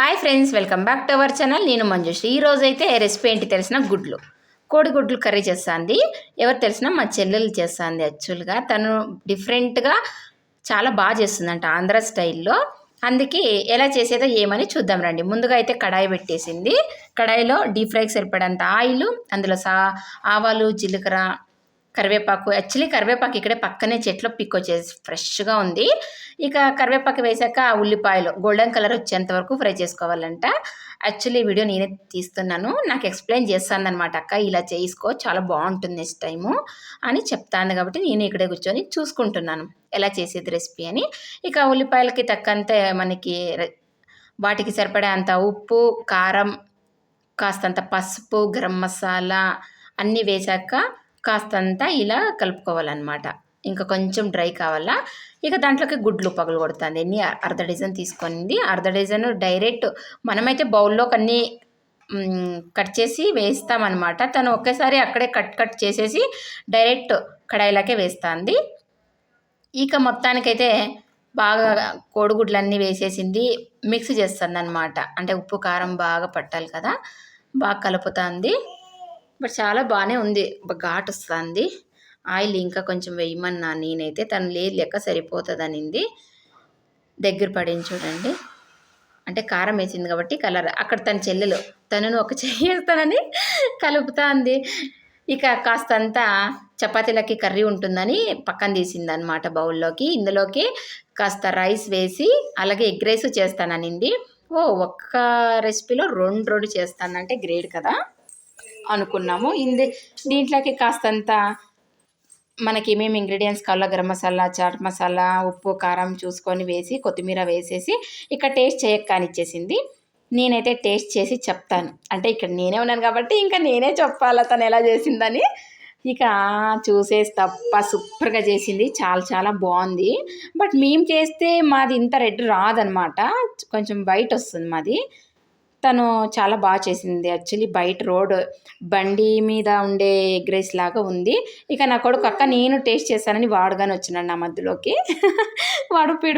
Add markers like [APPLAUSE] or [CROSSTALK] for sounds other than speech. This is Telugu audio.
Hi friends welcome back to our channel నేను మంజుశ్రీ ఈ రోజు అయితే రెసిపీ ఏంటి తెలిసిన? గుడ్లు. కోడిగుడ్లు కర్రీ చేస్తుంది. ఎవరు తెలిసినా మా చెల్లెలు చేస్తుంది యాక్చువల్గా తను డిఫరెంట్గా చాలా బాగా చేస్తుందంట ఆంధ్ర స్టైల్లో. అందుకే ఎలా చేసేదో ఏమని చూద్దాం రండి. ముందుగా అయితే కడాయి పెట్టేసింది. కడాయిలో డీప్ ఫ్రైకి సరిపడంత ఆయిల్ అందులో సా ఆవాలు జీలకర్ర కరివేపాకు. యాక్చువల్లీ కరివేపాకు ఇక్కడే పక్కనే చెట్లో పిక్ వచ్చేసి ఫ్రెష్గా ఉంది. ఇక కరివేపాకు వేసాక ఆ ఉల్లిపాయలు గోల్డెన్ కలర్ వచ్చేంత వరకు ఫ్రై చేసుకోవాలంట. యాక్చువల్లీ వీడియో నేనే తీస్తున్నాను. నాకు ఎక్స్ప్లెయిన్ చేస్తాను అనమాట అక్క ఇలా చేసుకో చాలా బాగుంటుంది నెక్స్ట్ టైము అని చెప్తాను కాబట్టి నేను ఇక్కడే కూర్చొని చూసుకుంటున్నాను. ఎలా చేసేది రెసిపీ అని. ఇక ఉల్లిపాయలకి తక్కంత మనకి రె- వాటికి సరిపడే అంత ఉప్పు కారం కాస్తంత పసుపు గరం మసాలా అన్నీ వేశాక కాస్తంతా ఇలా కలుపుకోవాలన్నమాట. ఇంకా కొంచెం డ్రై కావాలా? ఇక దాంట్లోకి గుడ్లు పగలు కొడుతుంది. ఎన్ని అర్ధ డజన్ తీసుకుంది అర్ధ డజన్ డైరెక్ట్ మనమైతే బౌల్లోకి అన్నీ కట్ చేసి వేస్తామన్నమాట. తను ఒకేసారి అక్కడే కట్ కట్ చేసేసి డైరెక్ట్ కడాయిలోకే వేస్తుంది. ఇక మొత్తానికైతే బాగా కోడిగుడ్లన్నీ వేసేసింది. మిక్స్ చేస్తుంది అనమాట అంటే ఉప్పు కారం బాగా పట్టాలి కదా? బాగా కలుపుతుంది. బట్ చాలా బాగానే ఉంది. ఘాట్ వస్తుంది ఆయిల్ ఇంకా కొంచెం వేయమన్నా నేనైతే తను లేదు లెక్క సరిపోతుంది అనింది దగ్గర పడింది చూడండి. అంటే కారం వేసింది కాబట్టి కలర్ అక్కడ తన చెల్లెలు తనను ఒక చెయ్యి కలుపుతాంది. కలుపుతా ఇక కాస్తంత చపాతీలకి కర్రీ ఉంటుందని పక్కన తీసింది అనమాట బౌల్లోకి. ఇందులోకి కాస్త రైస్ వేసి అలాగే ఎగ్ రైస్ చేస్తాననింది. ఓ ఒక్క రెసిపీలో రెండు రెండు చేస్తానంటే గ్రేట్ కదా. అనుకున్నాము. ఇంది దీంట్లోకి కాస్తంత మనకి ఏమేమి ఇంగ్రీడియంట్స్ కావాలో గరం మసాలా చాట్ మసాలా ఉప్పు కారం చూసుకొని వేసి కొత్తిమీర వేసేసి ఇక్కడ టేస్ట్ చేయక కానిచ్చేసింది నేనైతే టేస్ట్ చేసి చెప్తాను. అంటే ఇక్కడ నేనే ఉన్నాను కాబట్టి ఇంకా నేనే చెప్పాలా తను ఎలా చేసిందని. ఇక చూసేసి తప్ప సూపర్గా చేసింది. చాలా చాలా బాగుంది. బట్ మేము చేస్తే మాది ఇంత రెడ్ రాదనమాట. కొంచెం వైట్ వస్తుంది మాది. తను చాలా బాగా చేసింది. యాక్చువల్లీ బయట రోడ్ బండి మీద ఉండే ఎగ్ రైస్ లాగా ఉంది. ఇక నా కొడుకు అక్క నేను టేస్ట్ చేశానని వాడుగానే వచ్చినాడు నా మధ్యలోకి. [LAUGHS] వాడు పీడు